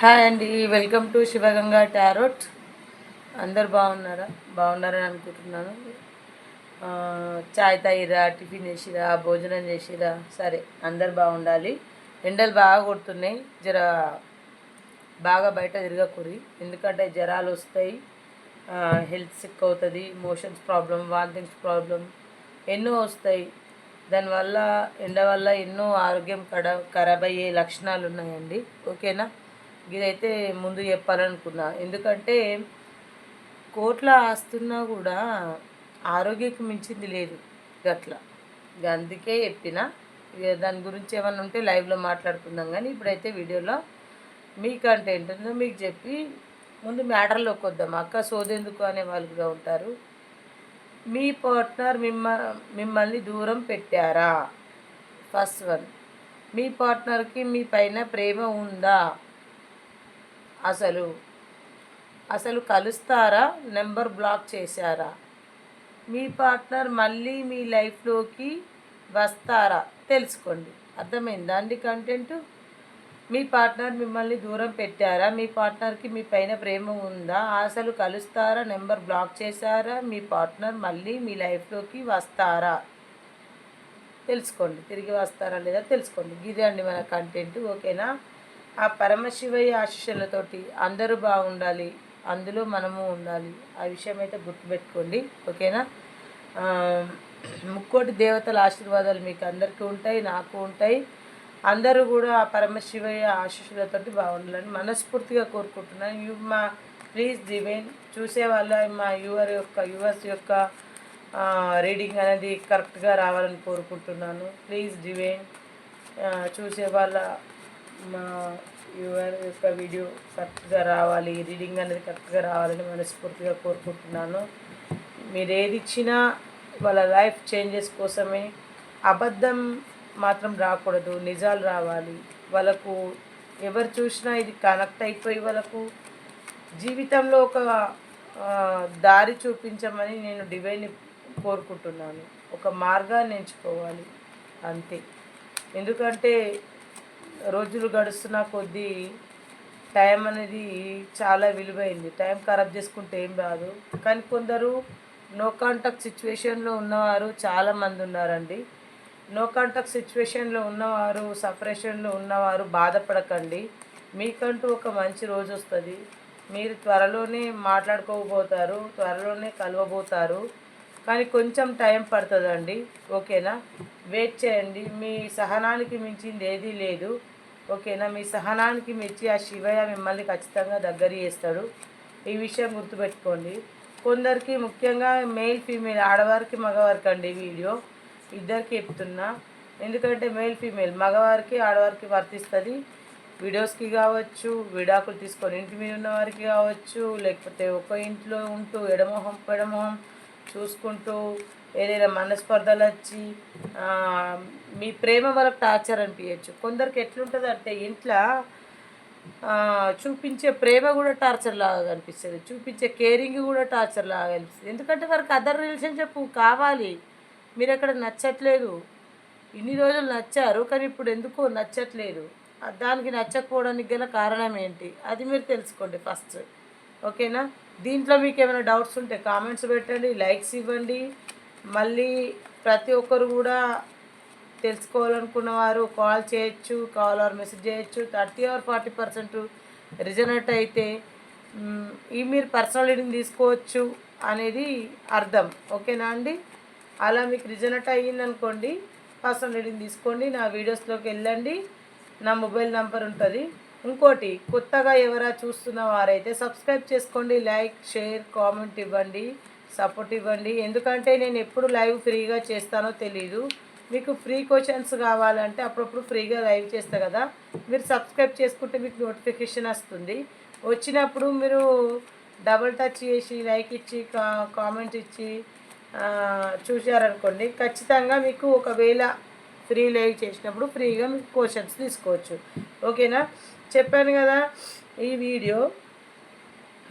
Hi అండి welcome to Shivaganga tarot. అందరు బాగున్నారా? బాగున్నారని అనుకుంటున్నాను. చాయ్ తాగిరా టిఫిన్ చేసిరా భోజనం చేసిరా? సరే అందరు బాగుండాలి. ఎండలు బాగా కొడుతున్నాయి. జర బాగా బయట తిరగకూరి. ఎందుకంటే జ్వరాలు వస్తాయి. హెల్త్ సిక్ అవుతుంది మోషన్స్ ప్రాబ్లం వాంతింగ్స్ ప్రాబ్లం ఎన్నో వస్తాయి. దానివల్ల ఎండ వల్ల ఎన్నో ఆరోగ్యం కడ ఖరాబ్ అయ్యే లక్షణాలు ఉన్నాయండి. ఓకేనా? ఇదైతే ముందు చెప్పాలనుకున్నా. ఎందుకంటే కోట్ల ఆస్తున్నా కూడా ఆరోగ్యకు మించింది లేదు గట్లా. ఇక అందుకే చెప్పిన. ఇక దాని గురించి ఏమన్నా ఉంటే లైవ్లో మాట్లాడుకుందాం కానీ ఇప్పుడైతే వీడియోలో మీ కంటెంట్ ఉందో మీకు చెప్పి ముందు మ్యాటర్లోకి వద్దాం. అక్క సోదెందుకు అనే వాళ్ళు కూడా ఉంటారు. మీ పార్ట్నర్ మిమ్మ మిమ్మల్ని దూరం పెట్టారా? First one. మీ పార్ట్నర్కి మీ పైన ప్రేమ ఉందా? అసలు అసలు కలుస్తారా? నెంబర్ బ్లాక్ చేశారా? మీ పార్ట్నర్ మళ్ళీ మీ లైఫ్లోకి వస్తారా? తెలుసుకోండి. అర్థమైందా అండి కంటెంట్? మీ పార్ట్నర్ మిమ్మల్ని దూరం పెట్టారా? మీ పార్ట్నర్కి మీ పైన ప్రేమ ఉందా? అసలు కలుస్తారా? నెంబర్ బ్లాక్ చేశారా? మీ పార్ట్నర్ మళ్ళీ మీ లైఫ్లోకి వస్తారా? తెలుసుకోండి. తిరిగి వస్తారా లేదా? తెలుసుకోండి. ఇదే అండి మన కంటెంట్. ఓకేనా? ఆ పరమశివయ్య ఆశీస్సులతోటి అందరూ బాగుండాలి అందులో మనము ఉండాలి. ఆ విషయం అయితే గుర్తుపెట్టుకోండి ఓకేనా? ముక్కోటి దేవతల ఆశీర్వాదాలు మీకు అందరికీ ఉంటాయి నాకు ఉంటాయి. అందరూ కూడా ఆ పరమశివయ్య ఆశీస్సులతోటి బాగుండాలని మనస్ఫూర్తిగా కోరుకుంటున్నాను. యు మా ప్లీజ్ దివేన్ చూసే వాళ్ళ మా యువర్ యొక్క యువర్స్ యొక్క రీడింగ్ అనేది కరెక్ట్గా రావాలని కోరుకుంటున్నాను. ప్లీజ్ డివైన్ చూసే వాళ్ళ మా యువర్ యొక్క వీడియో కరెక్ట్గా రావాలి రీడింగ్ అనేది కరెక్ట్గా రావాలని మనస్ఫూర్తిగా కోరుకుంటున్నాను. మీరు ఏది ఇచ్చినా వాళ్ళ లైఫ్ చేంజెస్ కోసమే అబద్ధం మాత్రం రాకూడదు నిజాలు రావాలి. వాళ్ళకు ఎవరు చూసినా ఇది కనెక్ట్ అయిపోయి వాళ్ళకు జీవితంలో ఒక దారి చూపించమని నేను డివైన్ కోరుకుంటున్నాను. ఒక మార్గాన్ని ఎంచుకోవాలి. అంతే. ఎందుకంటే రోజులు గడుస్తున్న కొద్దీ టైం అనేది చాలా విలువైంది. టైం ఖరాబ్ చేసుకుంటే ఏం రాదు కానీ కొందరు నో కాంటాక్ట్ సిచ్యువేషన్లో ఉన్నవారు చాలామంది ఉన్నారండి. నో కాంటాక్ట్ సిచ్యువేషన్లో ఉన్నవారు సపరేషన్లో ఉన్నవారు బాధపడకండి. మీకంటూ ఒక మంచి రోజు వస్తుంది. మీరు త్వరలోనే మాట్లాడుకోబోతారు త్వరలోనే కలవబోతారు. కానీ కొంచెం టైం పడుతుందండి. ఓకేనా? వెయిట్ చేయండి. మీ సహనానికి మించింది ఏదీ లేదు. ఓకేనా మీ సహనానికి మెచ్చి ఆ శివయ్య మిమ్మల్ని ఖచ్చితంగా దగ్గర చేస్తాడు. ఈ విషయం గుర్తుపెట్టుకోండి. కొందరికి ముఖ్యంగా మేల్ ఫీమేల్ ఆడవారికి మగవారికి అండి వీడియో. ఇద్దరికి చెప్తున్నా ఎందుకంటే మేల్ ఫీమేల్ మగవారికి ఆడవారికి వర్తిస్తుంది. వీడియోస్కి కావచ్చు విడాకులు తీసుకొని ఇంటి మీద ఉన్న వారికి కావచ్చు లేకపోతే ఒక ఇంట్లో ఉంటూ ఎడమొహం పెడమొహం చూసుకుంటూ ఏదైనా మనస్పర్ధలు వచ్చి మీ ప్రేమ వాళ్ళకి టార్చర్ అనిపించచ్చు. కొందరికి ఎట్లుంటుంది అంటే ఇంట్లో చూపించే ప్రేమ కూడా టార్చర్ లాగా కనిపిస్తుంది చూపించే కేరింగ్ కూడా టార్చర్ లాగా కనిపిస్తుంది ఎందుకంటే వారికి అదర్ రిలేషన్షిప్ కావాలి. మీరు అక్కడ నచ్చట్లేదు. ఇన్ని రోజులు నచ్చారు కానీ ఇప్పుడు ఎందుకో నచ్చట్లేదు. దానికి నచ్చకపోవడానికి గల కారణం ఏంటి? అది మీరు తెలుసుకోండి ఫస్ట్. ఓకేనా? దీంట్లో మీకు ఏమైనా డౌట్స్ ఉంటే కామెంట్స్ పెట్టండి లైక్స్ ఇవ్వండి. మళ్ళీ ప్రతి ఒక్కరు కూడా తెలుసుకోవాలనుకున్న వారు కాల్ చేయొచ్చు కాల్ ఆర్ మెసేజ్ చేయొచ్చు. థర్టీ ఆర్ ఫార్టీ పర్సెంట్ రిజనెట్ అయితే ఈ మీరు పర్సనల్ రీడింగ్ తీసుకోవచ్చు అనేది అర్థం. ఓకేనా అండి? అలా మీకు రిజనెట్ అయ్యిందనుకోండి పర్సనల్ రీడింగ్ తీసుకోండి నా వీడియోస్లోకి వెళ్ళండి. నా మొబైల్ నెంబర్ ఉంటుంది. ఇంకోటి కొత్తగా ఎవరా చూస్తున్న వారైతే సబ్స్క్రైబ్ చేసుకోండి లైక్ షేర్ కామెంట్ ఇవ్వండి. సపోర్ట్ ఇవ్వండి. ఎందుకంటే నేను ఎప్పుడు లైవ్ ఫ్రీగా చేస్తానో తెలీదు. మీకు ఫ్రీ క్వశ్చన్స్ కావాలంటే అప్పుడప్పుడు ఫ్రీగా లైవ్ చేస్తా కదా. మీరు సబ్స్క్రైబ్ చేసుకుంటే మీకు నోటిఫికేషన్ వస్తుంది. వచ్చినప్పుడు మీరు డబుల్ టచ్ చేసి లైక్ ఇచ్చి కామెంట్ ఇచ్చి చూశారనుకోండి ఖచ్చితంగా మీకు ఒకవేళ ఫ్రీ లైవ్ చేసినప్పుడు ఫ్రీగా మీకు క్వశ్చన్స్ తీసుకోవచ్చు. ఓకేనా? చెప్పాను కదా ఈ వీడియో.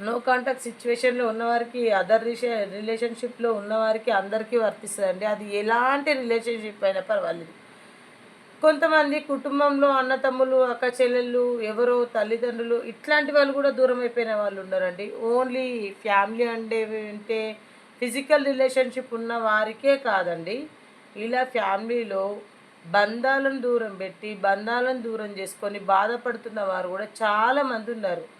నో కాంటాక్ట్ సిచ్యువేషన్లో ఉన్నవారికి అదర్ రిలే రిలేషన్షిప్లో ఉన్నవారికి అందరికీ వర్తిస్తుందండి. అది ఎలాంటి రిలేషన్షిప్ అయినా పర్వాలేదు. కొంతమంది కుటుంబంలో అన్నతమ్ములు అక్క చెల్లెళ్ళు ఎవరో తల్లిదండ్రులు ఇట్లాంటి వాళ్ళు కూడా దూరం అయిపోయిన వాళ్ళు ఉన్నారండి. ఓన్లీ ఫ్యామిలీ అంటే అంటే ఫిజికల్ రిలేషన్షిప్ ఉన్న వారికే కాదండి. ఇలా ఫ్యామిలీలో బంధాలను దూరం పెట్టి బంధాలను దూరం చేసుకొని బాధపడుతున్న వారు కూడా చాలామంది ఉన్నారు.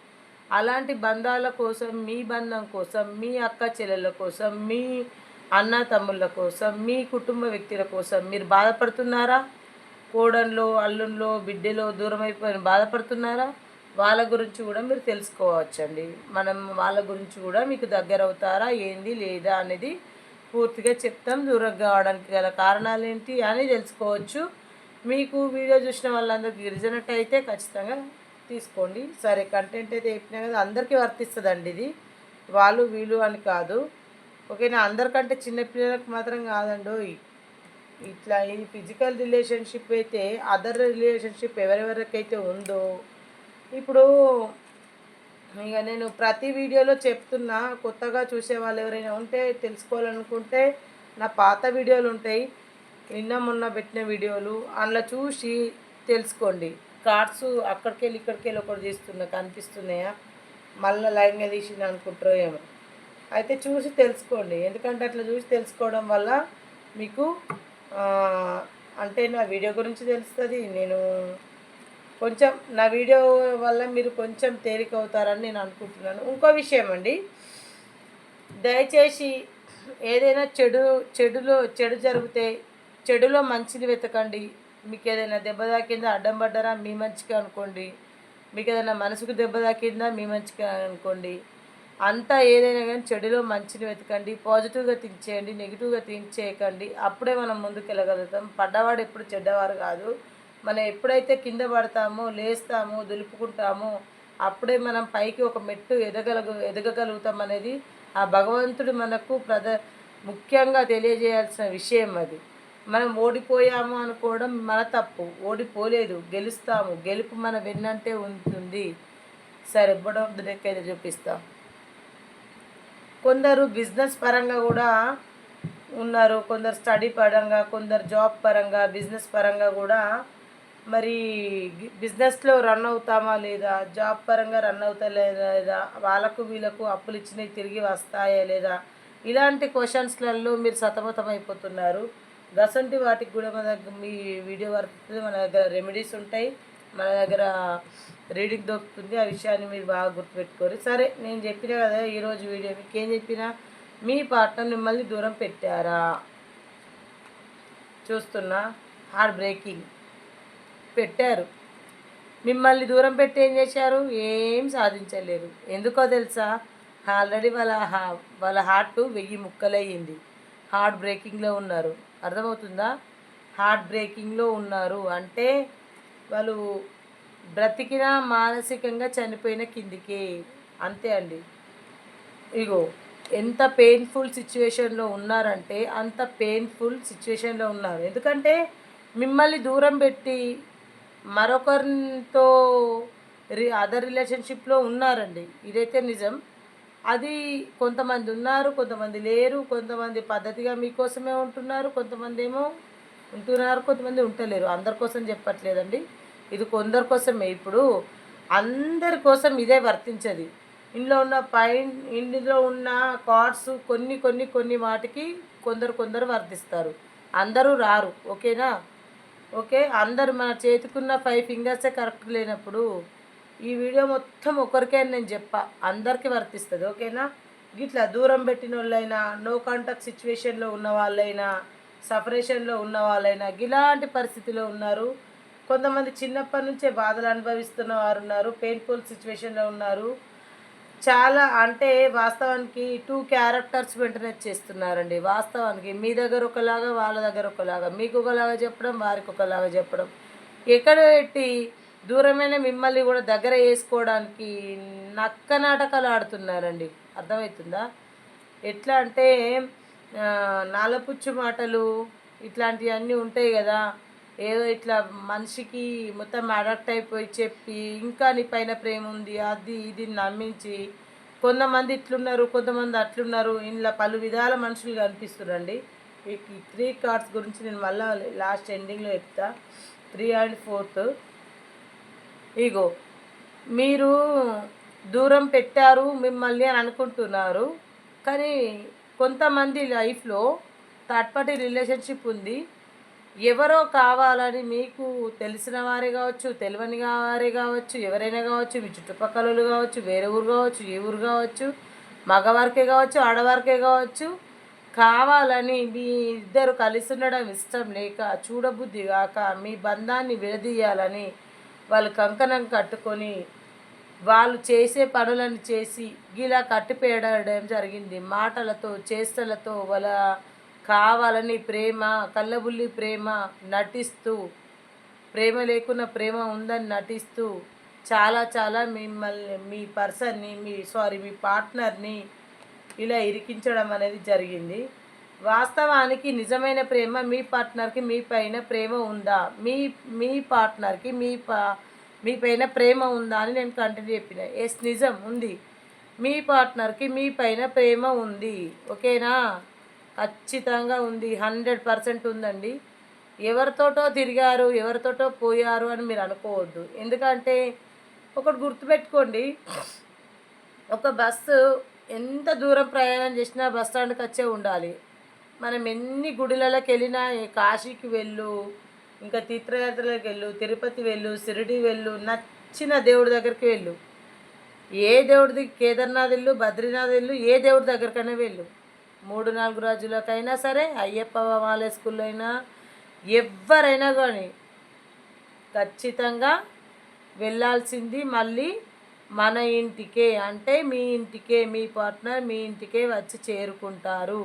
అలాంటి బంధాల కోసం మీ బంధం కోసం మీ అక్క చెల్లెళ్ళ కోసం మీ అన్న తమ్ముళ్ళ కోసం మీ కుటుంబ వ్యక్తుల కోసం మీరు బాధపడుతున్నారా? కోడన్లో అల్లుల్లో బిడ్డలో దూరం అయిపోయిన బాధపడుతున్నారా? వాళ్ళ గురించి కూడా మీరు తెలుసుకోవచ్చండి. మనం వాళ్ళ గురించి కూడా మీకు దగ్గర అవుతారా? ఏంది? లేదా? అనేది పూర్తిగా చెప్తాం. దూరం కావడానికి గల కారణాలు ఏంటి అని తెలుసుకోవచ్చు. మీకు వీడియో చూసిన వాళ్ళందరికీ గిరిజనట్టయితే ఖచ్చితంగా తీసుకోండి. సరే కంటెంట్ అయితే చెప్పినా కదా అందరికీ వర్తిస్తుందండి ఇది. వాళ్ళు వీళ్ళు అని కాదు. ఓకేనా? అందరికంటే చిన్నపిల్లలకు మాత్రం కాదండి ఇట్లా ఈ ఫిజికల్ రిలేషన్షిప్ అయితే అదర్ రిలేషన్షిప్ ఎవరెవరికైతే ఉందో ఇప్పుడు ఇక నేను ప్రతి వీడియోలో చెప్తున్నా కొత్తగా చూసే వాళ్ళు ఎవరైనా ఉంటే తెలుసుకోవాలనుకుంటే నా పాత వీడియోలు ఉంటాయి. నిన్న మొన్న పెట్టిన వీడియోలు అందులో చూసి తెలుసుకోండి. కార్డ్స్ అక్కడికి వెళ్ళి ఇక్కడికి వెళ్ళి ఒకటి తీస్తున్నా కనిపిస్తున్నాయా? మళ్ళీ లైన్గా తీసింది అనుకుంటారో ఏమో. అయితే చూసి తెలుసుకోండి. ఎందుకంటే అట్లా చూసి తెలుసుకోవడం వల్ల మీకు అంటే నా వీడియో గురించి తెలుస్తుంది. నేను కొంచెం నా వీడియో వల్ల మీరు కొంచెం తేలిక అవుతారని నేను అనుకుంటున్నాను. ఇంకో విషయం అండి. దయచేసి ఏదైనా చెడు చెడులో చెడు జరిగితే చెడులో మంచిని వెతకండి. మీకు ఏదైనా దెబ్బ తాకిందా అడ్డం పడ్డారా మీ మంచిగా అనుకోండి. మీకు ఏదైనా మనసుకు దెబ్బ తాకిందా మీ మంచిగా అనుకోండి. అంతా ఏదైనా కానీ చెడులో మంచిని వెతకండి పాజిటివ్గా థింక్ చేయండి నెగిటివ్గా థింక్ చేయకండి. అప్పుడే మనం ముందుకు వెళ్ళగలుగుతాం పడ్డవాడు ఎప్పుడు చెడ్డవారు కాదు. మనం ఎప్పుడైతే కింద పడతామో లేస్తామో దులుపుకుంటామో అప్పుడే మనం పైకి ఒక మెట్టు ఎదగలగ ఎదగగలుగుతాం అనేది ఆ భగవంతుడు మనకు ప్రధ ముఖ్యంగా తెలియజేయాల్సిన విషయం అది. మనం ఓడిపోయాము అనుకోవడం మన తప్పు. ఓడిపోలేదు. గెలుస్తాము. గెలుపు మన వెన్నంటే ఉంటుంది. సరే బుడ అయితే చూపిస్తాం. కొందరు బిజినెస్ పరంగా కూడా ఉన్నారు. కొందరు స్టడీ పరంగా కొందరు జాబ్ పరంగా బిజినెస్ పరంగా కూడా మరి బిజినెస్లో రన్ అవుతామా లేదా? జాబ్ పరంగా రన్ అవుతా లేదా? వాళ్ళకు వీళ్ళకు అప్పులు ఇచ్చినవి తిరిగి వస్తాయా లేదా? ఇలాంటి క్వశ్చన్స్లలో మీరు సతమతమైపోతున్నారు. అయిపోతున్నారు గసంటి వాటికి కూడా మన దగ్గర మీ వీడియో వర్క్ మన దగ్గర రెమెడీస్ ఉంటాయి. మన దగ్గర రీడింగ్ దొరుకుతుంది. ఆ విషయాన్ని మీరు బాగా గుర్తుపెట్టుకోరు సరే నేను చెప్పిన కదా ఈరోజు వీడియో మీకు ఏం చెప్పినా? మీ పార్ట్నర్ మిమ్మల్ని దూరం పెట్టారా? చూస్తున్నా. హార్ట్ బ్రేకింగ్ పెట్టారు. మిమ్మల్ని దూరం పెట్టి ఏం చేశారు? ఏం సాధించలేరు ఎందుకో తెలుసా? ఆల్రెడీ వాళ్ళ వాళ్ళ హార్ట్ వెయ్యి ముక్కలయ్యింది. హార్ట్ బ్రేకింగ్లో ఉన్నారు. అర్థమవుతుందా? హార్ట్ బ్రేకింగ్లో ఉన్నారు. అంటే వాళ్ళు బ్రతికిన మానసికంగా చనిపోయిన కిందికే. అంతే అండి. ఇగో ఎంత పెయిన్ఫుల్ సిచ్యువేషన్లో ఉన్నారంటే అంత పెయిన్ఫుల్ సిచ్యువేషన్లో ఉన్నారు. ఎందుకంటే మిమ్మల్ని దూరం పెట్టి మరొకరితో రి అదర్ రిలేషన్షిప్లో ఉన్నారండి. ఇదైతే నిజం. అది కొంతమంది ఉన్నారు కొంతమంది లేరు కొంతమంది పద్ధతిగా మీకోసమే ఉంటున్నారు కొంతమంది ఏమో ఉంటున్నారు కొంతమంది ఉంటలేరు. అందరి కోసం చెప్పట్లేదండి. ఇది కొందరి కోసమే. ఇప్పుడు అందరి కోసం ఇదే వర్తించదు. ఇంట్లో ఉన్న పైన్ ఇందులో ఉన్న కార్డ్స్ కొన్ని కొన్ని కొన్ని వాటికి కొందరు కొందరు వర్తిస్తారు. అందరూ రారు. ఓకేనా? ఓకే? అందరు మన చేతికున్న ఫైవ్ ఫింగర్సే కరెక్ట్ లేనప్పుడు ఈ వీడియో మొత్తం ఒకరికే నేను చెప్పా. అందరికీ వర్తిస్తుంది ఓకేనా? ఇట్లా దూరం పెట్టిన వాళ్ళైనా నో కాంటాక్ట్ సిచ్యువేషన్లో ఉన్న వాళ్ళైనా సపరేషన్లో ఉన్న వాళ్ళైనా ఇలాంటి పరిస్థితిలో ఉన్నారు. కొంతమంది చిన్నప్పటి నుంచే బాధలు అనుభవిస్తున్న వారు ఉన్నారు పెయిన్ఫుల్ సిచ్యువేషన్లో ఉన్నారు. చాలా అంటే వాస్తవానికి టూ క్యారెక్టర్స్ వెంటనే చేస్తున్నారండి. వాస్తవానికి మీ దగ్గర ఒకలాగా వాళ్ళ దగ్గర ఒకలాగా మీకు ఒకలాగా చెప్పడం వారికి ఒకలాగా చెప్పడం. ఎక్కడ పెట్టి దూరమైన మిమ్మల్ని కూడా దగ్గర వేసుకోవడానికి నక్క నాటకాలు ఆడుతున్నారండి. అర్థమవుతుందా? ఎట్లా అంటే నాలపుచ్చు మాటలు ఇట్లాంటివన్నీ ఉంటాయి కదా. ఏదో ఇట్లా మనిషికి మొత్తం అడాప్ట్ అయిపోయి చెప్పి ఇంకా నీ పైన ప్రేమ ఉంది అది ఇది నమ్మించి కొంతమంది ఇట్లున్నారు కొంతమంది అట్లున్నారు ఇంట్లో పలు విధాల మనుషులు కనిపిస్తున్నారండి. ఈ త్రీ కార్డ్స్ గురించి నేను మళ్ళీ లాస్ట్ ఎండింగ్లో చెప్తా. త్రీ అండ్ ఫోర్త్ ఇగో మీరు దూరం పెట్టారు మిమ్మల్ని అని అనుకుంటున్నారు కానీ కొంతమంది లైఫ్లో థర్డ్ పార్టీ రిలేషన్షిప్ ఉంది. ఎవరో కావాలని మీకు తెలిసిన వారే కావచ్చు తెలియని వారే కావచ్చు ఎవరైనా కావచ్చు మీ చుట్టుపక్కల కావచ్చు వేరే ఊరు కావచ్చు ఏ ఊరు కావచ్చు మగవారికే కావచ్చు ఆడవారికే కావచ్చు కావాలని మీ ఇద్దరు కలిసి ఉండడం ఇష్టం లేక చూడబుద్ధి కాక మీ బంధాన్ని విడదీయాలని వాళ్ళు కంకణం కట్టుకొని వాళ్ళు చేసే పనులను చేసి ఇలా కట్టిపేయడం జరిగింది. మాటలతో చేష్టలతో వాళ్ళ కావాలని ప్రేమ కళ్ళబుల్లి ప్రేమ నటిస్తూ ప్రేమ లేకున్న ప్రేమ ఉందని నటిస్తూ చాలా చాలా మిమ్మల్ని మీ పర్సన్ని మీ సారీ మీ పార్ట్నర్ని ఇలా ఇరికించడం అనేది జరిగింది. వాస్తవానికి నిజమైన ప్రేమ మీ పార్ట్నర్కి మీ పైన ప్రేమ ఉందా? మీ మీ పార్ట్నర్కి మీ పా మీ పైన ప్రేమ ఉందా అని నేను కంటిన్యూ చెప్పిన. ఎస్ నిజం ఉంది. మీ పార్ట్నర్కి మీ పైన ప్రేమ ఉంది. ఓకేనా? ఖచ్చితంగా ఉంది. హండ్రెడ్ పర్సెంట్ ఉందండి. ఎవరితోటో తిరిగారు ఎవరితోటో పోయారు అని మీరు అనుకోవద్దు. ఎందుకంటే ఒకటి గుర్తుపెట్టుకోండి. ఒక బస్సు ఎంత దూరం ప్రయాణం చేసినా బస్ స్టాండ్కి వచ్చే ఉండాలి. మనం ఎన్ని గుడిలలోకి వెళ్ళినా కాశీకి వెళ్ళు ఇంకా తీర్థయాత్రలకు వెళ్ళు తిరుపతి వెళ్ళు షిరిడి వెళ్ళు నచ్చిన దేవుడి దగ్గరికి వెళ్ళు. ఏ దేవుడిది కేదార్నాథ్ వెళ్ళు బద్రీనాథ్ వెళ్ళు ఏ దేవుడి దగ్గరికైనా వెళ్ళు. మూడు నాలుగు రోజులకైనా సరే అయ్యప్ప మాలే స్కూల్లో అయినా ఎవరైనా కానీ ఖచ్చితంగా వెళ్ళాల్సింది మళ్ళీ మన ఇంటికే. అంటే మీ ఇంటికే మీ పార్ట్నర్ మీ ఇంటికే వచ్చి చేరుకుంటారు.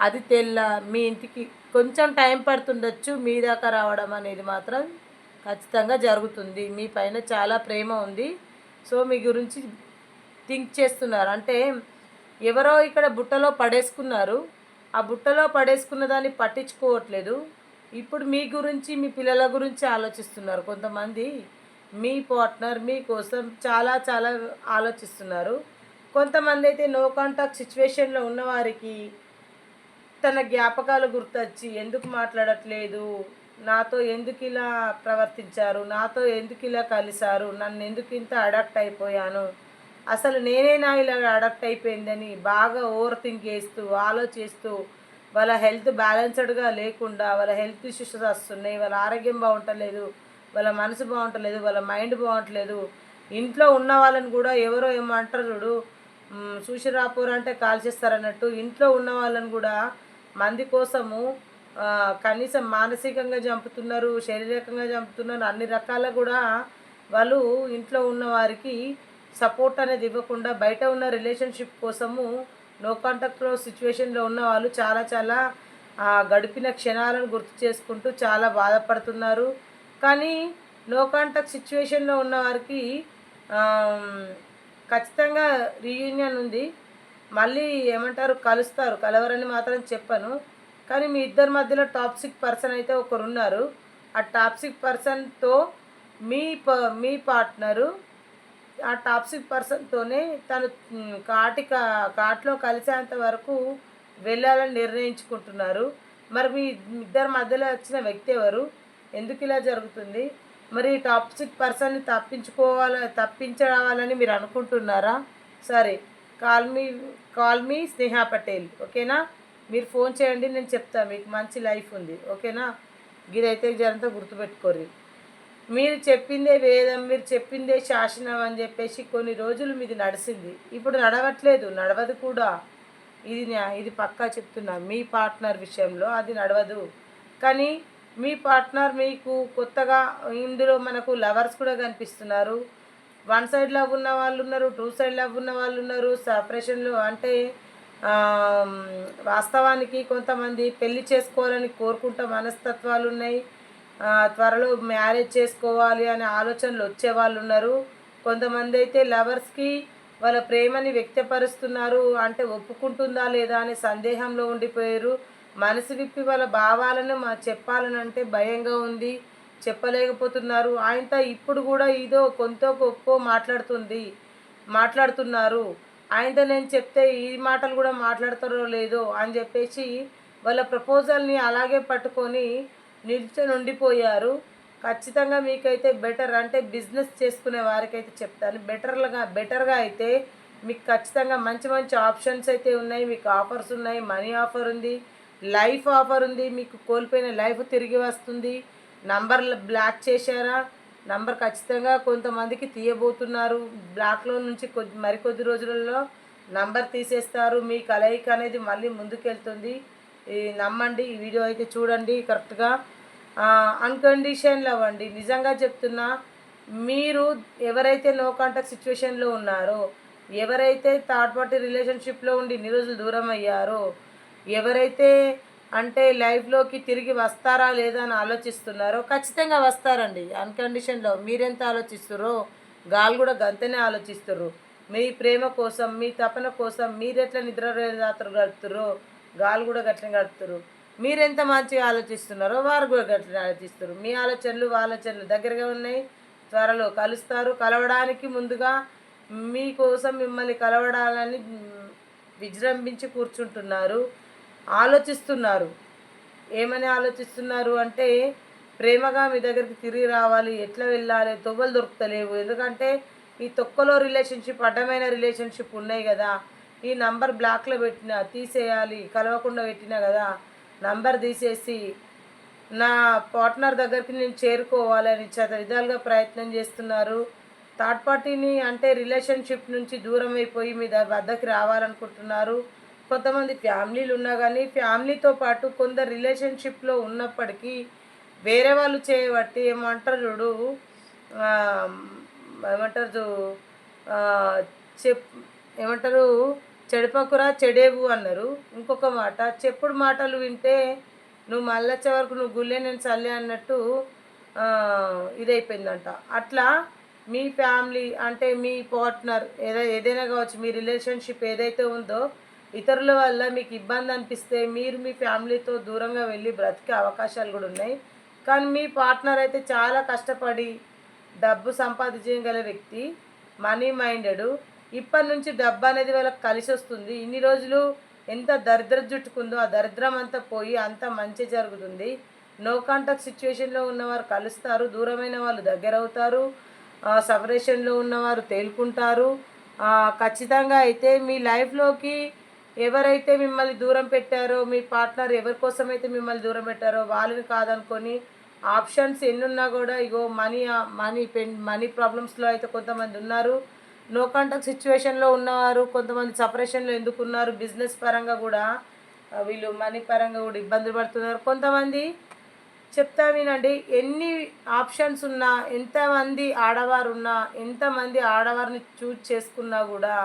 అది తెల్ల మీ ఇంటికి కొంచెం టైం పడుతుండొచ్చు మీ దాకా రావడం అనేది మాత్రం ఖచ్చితంగా జరుగుతుంది. మీ పైన చాలా ప్రేమ ఉంది. సో మీ గురించి థింక్ చేస్తున్నారు. అంటే ఎవరో ఇక్కడ బుట్టలో పడేసుకున్నారు. ఆ బుట్టలో పడేసుకున్న దాన్ని పట్టించుకోవట్లేదు. ఇప్పుడు మీ గురించి మీ పిల్లల గురించి ఆలోచిస్తున్నారు. కొంతమంది మీ పార్ట్నర్ మీకోసం చాలా చాలా ఆలోచిస్తున్నారు. కొంతమంది అయితే నో కాంటాక్ట్ సిచ్యువేషన్లో ఉన్నవారికి తన జ్ఞాపకాలు గుర్తొచ్చి ఎందుకు మాట్లాడట్లేదు? నాతో ఎందుకు ఇలా ప్రవర్తించారు? నాతో ఎందుకు ఇలా కలిశారు? నన్ను ఎందుకు ఇంత అడాప్ట్ అయిపోయాను? అసలు నేనేనా ఇలా అడాప్ట్ అయిపోయిందని బాగా ఓవర్ థింక్ చేస్తూ ఆలోచిస్తూ వాళ్ళ హెల్త్ బ్యాలెన్స్డ్గా లేకుండా వాళ్ళ హెల్త్ ఇష్యూస్ వస్తున్నాయి వాళ్ళ ఆరోగ్యం బాగుంటలేదు వాళ్ళ మనసు బాగుంటలేదు వాళ్ళ మైండ్ బాగుంటలేదు. ఇంట్లో ఉన్న వాళ్ళని కూడా ఎవరో ఏమంటారు చూడు. చూసి రాపోరంటే కాల్ చేస్తారన్నట్టు. ఇంట్లో ఉన్న వాళ్ళని కూడా మంది కోసము కనీసం మానసికంగా చంపుతున్నారు శారీరకంగా చంపుతున్నారు అన్ని రకాల కూడా వాళ్ళు ఇంట్లో ఉన్న వారికి సపోర్ట్ అనేది ఇవ్వకుండా బయట ఉన్న రిలేషన్షిప్ కోసము నో కాంటాక్ట్లో సిచ్యువేషన్లో ఉన్న వాళ్ళు చాలా చాలా గడిపిన క్షణాలను గుర్తు చేసుకుంటూ చాలా బాధపడుతున్నారు. కానీ నో కాంటాక్ట్ సిచ్యువేషన్లో ఉన్న వారికి ఖచ్చితంగా రీయూనియన్ ఉంది. మళ్ళీ ఏమంటారు? కలుస్తారు. కలవరని మాత్రం చెప్పను. కానీ మీ ఇద్దరి మధ్యలో టాప్సిక్ పర్సన్ అయితే ఒకరు ఉన్నారు ఆ టాప్సిక్ పర్సన్తో మీ ప మీ పార్ట్నరు ఆ టాప్సిక్ పర్సన్తోనే తను కాటి కాటిలో కాట్లో కలిసేంత వరకు వెళ్ళాలని నిర్ణయించుకుంటున్నారు. మరి మీ ఇద్దరి మధ్యలో వచ్చిన వ్యక్తి ఎవరు? ఎందుకు ఇలా జరుగుతుంది? మరి ఈ పర్సన్ని తప్పించుకోవాలి తప్పించవాలని మీరు అనుకుంటున్నారా? సరే. Call me call me Sneha Patel ఓకేనా? మీరు ఫోన్ చేయండి నేను చెప్తాను మీకు మంచి లైఫ్ ఉంది ఓకేనా? గిదైతే జనంతో గుర్తుపెట్టుకోర్రి. మీరు చెప్పిందే వేదం మీరు చెప్పిందే శాసనం అని చెప్పేసి కొన్ని రోజులు మీది నడిచింది ఇప్పుడు నడవట్లేదు నడవదు కూడా. ఇది ఇది పక్కా చెప్తున్నా మీ పార్ట్నర్ విషయంలో అది నడవదు. కానీ మీ పార్ట్నర్ మీకు కొత్తగా ఇందులో మనకు లవర్స్ కూడా కనిపిస్తున్నారు. వన్ సైడ్ లవ్ ఉన్న వాళ్ళు ఉన్నారు టూ సైడ్ లవ్ ఉన్న వాళ్ళు ఉన్నారు. సపరేషన్లు అంటే వాస్తవానికి కొంతమంది పెళ్ళి చేసుకోవాలని కోరుకుంటే మనస్తత్వాలు ఉన్నాయి. త్వరలో మ్యారేజ్ చేసుకోవాలి అనే ఆలోచనలు వచ్చే వాళ్ళు ఉన్నారు. కొంతమంది అయితే లవర్స్కి వాళ్ళ ప్రేమని వ్యక్తపరుస్తున్నారు అంటే ఒప్పుకుంటుందా లేదా అనే సందేహంలో ఉండిపోయారు. మనసు విప్పి వాళ్ళ భావాలను మా చెప్పాలని అంటే భయంగా ఉంది. చెప్పలేకపోతున్నారు. ఆయనతో ఇప్పుడు కూడా ఏదో కొంత గొప్ప మాట్లాడుతుంది మాట్లాడుతున్నారు. ఆయనతో నేను చెప్తే ఈ మాటలు కూడా మాట్లాడతారో లేదో అని చెప్పేసి వాళ్ళ ప్రపోజల్ని అలాగే పట్టుకొని నిల్చొని ఉండిపోయారు. ఖచ్చితంగా మీకైతే బెటర్ అంటే బిజినెస్ చేసుకునే వారికైతే చెప్తాను. బెటర్గా బెటర్గా అయితే మీకు ఖచ్చితంగా మంచి మంచి ఆప్షన్స్ అయితే ఉన్నాయి. మీకు ఆఫర్స్ ఉన్నాయి. మనీ ఆఫర్ ఉంది. లైఫ్ ఆఫర్ ఉంది. మీకు కోల్పోయిన లైఫ్ తిరిగి వస్తుంది. నంబర్లు బ్లాక్ చేశారా? నంబర్ ఖచ్చితంగా కొంతమందికి తీయబోతున్నారు. బ్లాక్లో నుంచి కొద్ది మరికొద్ది రోజులలో నంబర్ తీసేస్తారు. మీ కలయిక అనేది మళ్ళీ ముందుకెళ్తుంది. ఈ నమ్మండి ఈ వీడియో అయితే చూడండి కరెక్ట్గా. అన్కండిషన్ లవ్ అండి. నిజంగా చెప్తున్నా మీరు ఎవరైతే నో కాంటాక్ట్ సిచ్యువేషన్లో ఉన్నారో ఎవరైతే థర్డ్ పార్టీ రిలేషన్షిప్లో ఉండి ఇన్ని రోజులు దూరం అయ్యారో ఎవరైతే అంటే లైఫ్లోకి తిరిగి వస్తారా లేదా అని ఆలోచిస్తున్నారో ఖచ్చితంగా వస్తారండి. అన్కండిషన్లో మీరెంత ఆలోచిస్తారో గాలు కూడా గంతనే ఆలోచిస్తారు మీ ప్రేమ కోసం మీ తపన కోసం మీరెట్లా నిద్ర రాత్రి గడుపుతారో గాలు కూడా గట్లనే గడుపుతారు మీరెంత మంచిగా ఆలోచిస్తున్నారో వారు కూడా గట్లనే ఆలోచిస్తారు మీ ఆలోచనలు వాళ్ళ ఆలోచనలు దగ్గరగా ఉన్నాయి. త్వరలో కలుస్తారు. కలవడానికి ముందుగా మీకోసం మిమ్మల్ని కలవడాలని విజృంభించి కూర్చుంటున్నారు. ఆలోచిస్తున్నారు. ఏమని ఆలోచిస్తున్నారు అంటే ప్రేమగా మీ దగ్గరికి తిరిగి రావాలి ఎట్లా వెళ్ళాలి తొవ్వలు దొరుకుతలేవు. ఎందుకంటే ఈ తొక్కలో రిలేషన్షిప్ అడ్డమైన రిలేషన్షిప్ ఉన్నాయి కదా. ఈ నంబర్ బ్లాక్లో పెట్టిన తీసేయాలి కలవకుండా పెట్టినా కదా. నంబర్ తీసేసి నా పార్ట్నర్ దగ్గరికి నేను చేరుకోవాలని చద విధాలుగా ప్రయత్నం చేస్తున్నారు. థర్డ్ పార్టీని అంటే రిలేషన్షిప్ నుంచి దూరం అయిపోయి మీ ద- వద్దకి రావాలనుకుంటున్నారు. కొంతమంది ఫ్యామిలీలు ఉన్నా కానీ ఫ్యామిలీతో పాటు కొందరు రిలేషన్షిప్లో ఉన్నప్పటికీ వేరే వాళ్ళు చేయబట్టి ఏమంటారు చూడు ఏమంటారు చూ- చెప్ ఏమంటారు చెడిపకురా చెడేవు అన్నారు. ఇంకొక మాట చెప్పుడు మాటలు వింటే నువ్వు మళ్ళొచ్చే వరకు నువ్వు గుళ్ళే నేను చల్లే అన్నట్టు ఇదైపోయిందంట. అట్లా మీ ఫ్యామిలీ అంటే మీ పార్ట్నర్ ఏదైనా ఏదైనా కావచ్చు మీ రిలేషన్షిప్ ఏదైతే ఉందో ఇతరుల వల్ల మీకు ఇబ్బంది అనిపిస్తే మీరు మీ ఫ్యామిలీతో దూరంగా వెళ్ళి బ్రతికే అవకాశాలు కూడా ఉన్నాయి. కానీ మీ పార్ట్నర్ అయితే చాలా కష్టపడి డబ్బు సంపాదించగల వ్యక్తి మనీ మైండెడ్. ఇప్పటి నుంచి డబ్బు అనేది వాళ్ళకి కలిసి వస్తుంది. ఇన్ని రోజులు ఎంత దరిద్ర జుట్టుకుందో ఆ దరిద్రం అంతా పోయి అంత మంచి జరుగుతుంది. నో కాంటాక్ట్ సిచ్యువేషన్లో ఉన్నవారు కలుస్తారు. దూరమైన వాళ్ళు దగ్గర అవుతారు సపరేషన్లో ఉన్నవారు తేలుకుంటారు. ఖచ్చితంగా అయితే మీ లైఫ్లోకి ఎవరైతే మిమ్మల్ని దూరం పెట్టారో మీ పార్ట్నర్ ఎవరి కోసం అయితే మిమ్మల్ని దూరం పెట్టారో వాళ్ళని కాదనుకొని ఆప్షన్స్ ఎన్నున్నా కూడా ego money money pen money ప్రాబ్లమ్స్లో అయితే కొంతమంది ఉన్నారు. నో కాంటాక్ట్ సిచ్యువేషన్లో ఉన్నవారు కొంతమంది సపరేషన్లో ఎందుకు ఉన్నారు బిజినెస్ పరంగా కూడా వీళ్ళు మనీ పరంగా కూడా ఇబ్బందులు పడుతున్నారు. కొంతమంది చెప్తా వినండి ఎన్ని ఆప్షన్స్ ఉన్నా ఎంతమంది ఆడవారు ఉన్నా ఎంతమంది ఆడవారిని చూజ్ చేసుకున్నా కూడా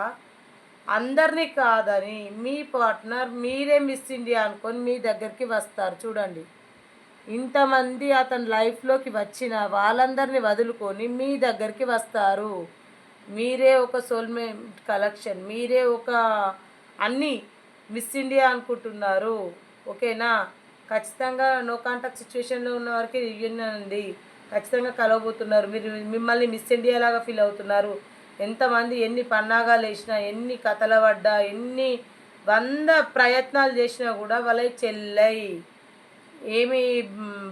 అందరినీ కాదని మీ పార్ట్నర్ మీరే మిస్ ఇండియా అనుకొని మీ దగ్గరికి వస్తారు. చూడండి. ఇంతమంది అతని లైఫ్లోకి వచ్చిన వాళ్ళందరినీ వదులుకొని మీ దగ్గరికి వస్తారు. మీరే ఒక సోల్మేట్ కలెక్షన్ మీరే ఒక అన్నీ మిస్ ఇండియా అనుకుంటున్నారు. ఓకేనా? ఖచ్చితంగా నో కాంటాక్ట్ సిచ్యువేషన్లో ఉన్న వారికి రియూనియన్ ఉంది ఖచ్చితంగా కలవబోతున్నారు. మీరు మిమ్మల్ని మిస్ ఇండియా లాగా ఫీల్ అవుతున్నారు. ఎంతమంది ఎన్ని పన్నాగాలు వేసినా ఎన్ని కథల పడ్డా ఎన్ని వంద ప్రయత్నాలు చేసినా కూడా వాళ్ళకి చెల్లై. ఏమి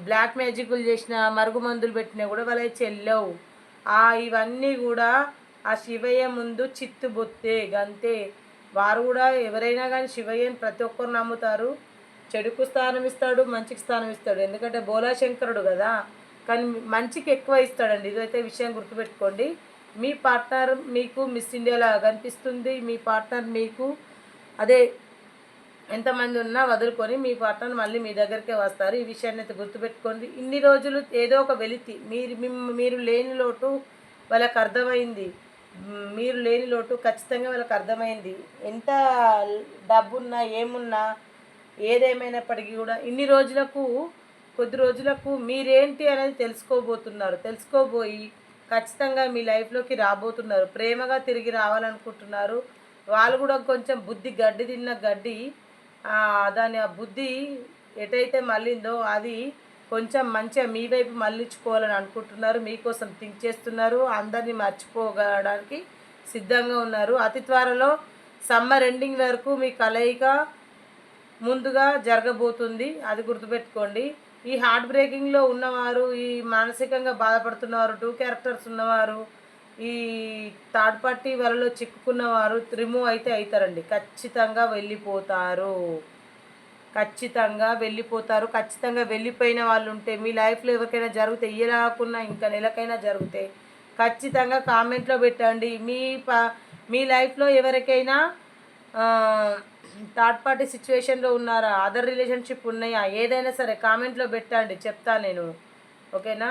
బ్లాక్ మ్యాజిక్లు చేసినా మరుగు మందులు పెట్టినా కూడా వాళ్ళకి చెల్లవు. ఆ ఇవన్నీ కూడా ఆ శివయ్య ముందు చిత్తు బొత్తే గంతే. వారు కూడా ఎవరైనా కానీ శివయ్యని ప్రతి ఒక్కరు నమ్ముతారు. చెడుకు స్థానం ఇస్తాడు మంచికి స్థానం ఇస్తాడు. ఎందుకంటే బోలాశంకరుడు కదా. కానీ మంచికి ఎక్కువ ఇస్తాడండి. ఇదైతే విషయం గుర్తుపెట్టుకోండి. మీ పార్ట్నర్ మీకు మిస్ ఇండియాలా కనిపిస్తుంది. మీ పార్ట్నర్ మీకు అదే ఎంతమంది ఉన్నా వదులుకొని మీ పార్ట్నర్ మళ్ళీ మీ దగ్గరికే వస్తారు. ఈ విషయాన్ని అయితే గుర్తుపెట్టుకోండి. ఇన్ని రోజులు ఏదో ఒక వెలితి మీరు మీరు లేని లోటు వాళ్ళకి అర్థమైంది. మీరు లేని లోటు ఖచ్చితంగా వాళ్ళకి అర్థమైంది. ఎంత డబ్బున్నా ఏమున్నా ఏదేమైనప్పటికీ కూడా ఇన్ని రోజులకు కొద్ది రోజులకు మీరేంటి అనేది తెలుసుకోబోతున్నారు. తెలుసుకోబోయి ఖచ్చితంగా మీ లైఫ్లోకి రాబోతున్నారు. ప్రేమగా తిరిగి రావాలనుకుంటున్నారు. వాళ్ళు కూడా కొంచెం బుద్ధి గడ్డి తిన్న గడ్డి దాని ఆ బుద్ధి ఎటైతే మళ్ళిందో అది కొంచెం మంచిగా మీ వైపు మళ్ళించుకోవాలని అనుకుంటున్నారు. మీకోసం థింక్ చేస్తున్నారు. అందరినీ మర్చిపోగలడానికి సిద్ధంగా ఉన్నారు. అతి త్వరలో సమ్మర్ ఎండింగ్ వరకు మీ కలయిక ముందుగా జరగబోతుంది. అది గుర్తుపెట్టుకోండి. ఈ హార్ట్ బ్రేకింగ్లో ఉన్నవారు ఈ మానసికంగా బాధపడుతున్నవారు టూ క్యారెక్టర్స్ ఉన్నవారు ఈ థర్డ్ పార్టీ వలలో చిక్కుకున్నవారు రిమూవ్ అయితే అవుతారండి ఖచ్చితంగా వెళ్ళిపోతారు. ఖచ్చితంగా వెళ్ళిపోతారు. ఖచ్చితంగా వెళ్ళిపోయిన వాళ్ళు ఉంటే మీ లైఫ్లో ఎవరికైనా జరిగితే ఇయ్యలేకున్నా ఇంకా నెలకైనా జరిగితే ఖచ్చితంగా కామెంట్లో పెట్టండి. మీ ప మీ లైఫ్లో ఎవరికైనా థర్డ్ పార్టీ సిచ్యువేషన్లో ఉన్నారా? అదర్ రిలేషన్షిప్ ఉన్నాయా? ఏదైనా సరే కామెంట్లో పెట్టండి చెప్తా నేను. ఓకేనా?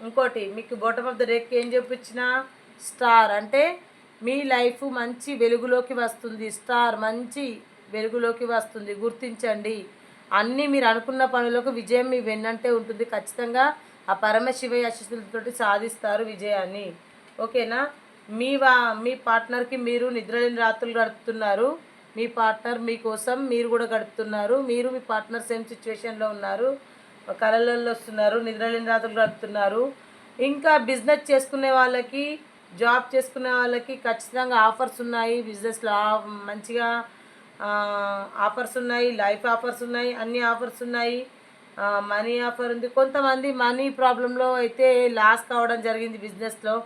ఇంకోటి మీకు బాటమ్ ఆఫ్ ద రేక్ ఏం చూపించిన? స్టార్. అంటే మీ లైఫ్ మంచి వెలుగులోకి వస్తుంది. స్టార్ మంచి వెలుగులోకి వస్తుంది. గుర్తించండి. అన్నీ మీరు అనుకున్న పనులకు విజయం మీ వెన్నంటే ఉంటుంది. ఖచ్చితంగా ఆ పరమశివయ్య యశస్సులతోటి సాధిస్తారు విజయాన్ని. ఓకేనా? మీ వా మీ పార్ట్నర్కి మీరు నిద్రలేని రాత్రులు గడుపుతున్నారు. మీ పార్ట్నర్ మీకోసం మీరు కూడా గడుపుతున్నారు. మీరు మీ పార్ట్నర్ సేమ్ సిచ్యువేషన్లో ఉన్నారు. కళలలో వస్తున్నారు నిద్రలేని రాత్రులు గడుపుతున్నారు. ఇంకా బిజినెస్ చేసుకునే వాళ్ళకి జాబ్ చేసుకునే వాళ్ళకి ఖచ్చితంగా ఆఫర్స్ ఉన్నాయి. బిజినెస్లో మంచిగా ఆఫర్స్ ఉన్నాయి. లైఫ్ ఆఫర్స్ ఉన్నాయి. అన్ని ఆఫర్స్ ఉన్నాయి. మనీ ఆఫర్ ఉంది. కొంతమంది మనీ ప్రాబ్లంలో అయితే లాస్ కావడం జరిగింది బిజినెస్లో.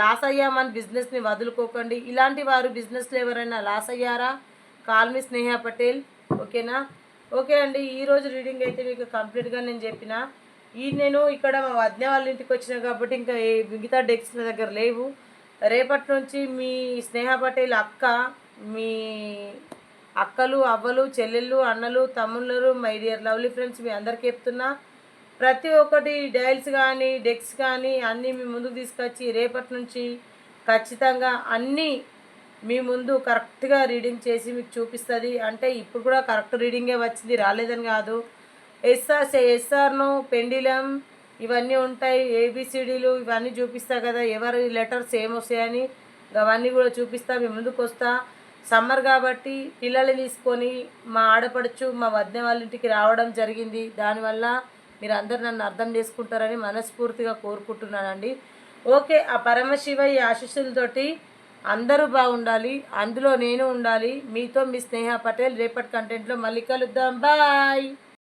లాస్ అయ్యామని బిజినెస్ని వదులుకోకండి. ఇలాంటి వారు బిజినెస్లో ఎవరైనా లాస్ అయ్యారా? Call me Sneha Patel. ఓకేనా? ఓకే అండి ఈరోజు రీడింగ్ అయితే మీకు కంప్లీట్గా నేను చెప్పిన. ఈ నేను ఇక్కడ మా వద్య వాళ్ళ ఇంటికి వచ్చిన కాబట్టి ఇంకా ఏ మిగతా డెక్స్ నా దగ్గర లేవు. రేపటి నుంచి మీ స్నేహ పటేల్ అక్క మీ అక్కలు అవ్వలు చెల్లెళ్ళు అన్నలు తమ్ముళ్ళు మై డియర్ లవ్లీ ఫ్రెండ్స్ మీ అందరికీ చెప్తున్నా. ప్రతి ఒక్కటి డైల్స్ కానీ డెక్స్ కానీ అన్నీ మీ ముందుకు తీసుకొచ్చి రేపటి నుంచి ఖచ్చితంగా అన్నీ మీ ముందు కరెక్ట్గా రీడింగ్ చేసి మీకు చూపిస్తుంది. అంటే ఇప్పుడు కూడా కరెక్ట్ రీడింగే వచ్చింది రాలేదని కాదు. ఎస్ఆర్ ఎస్ఆర్ను పెండిలం ఇవన్నీ ఉంటాయి. ఏబిసిడీలు ఇవన్నీ చూపిస్తా కదా ఎవరి లెటర్స్ ఏమొస్తాయని అవన్నీ కూడా చూపిస్తా మీ ముందుకు వస్తా. సమ్మర్ కాబట్టి పిల్లల్ని తీసుకొని మా ఆడపడుచు మా వద్దె వాళ్ళ ఇంటికి రావడం జరిగింది. దానివల్ల మీరు అందరు నన్ను అర్థం చేసుకుంటారని మనస్ఫూర్తిగా కోరుకుంటున్నానండి. ఓకే ఆ పరమశివయ్య ఆశీస్సులతోటి అందరూ బాగుండాలి అందులో నేను ఉండాలి. మీతో మీ స్నేహ పటేల్ రేపటి కంటెంట్లో మళ్ళీ కలుద్దాం. బాయ్!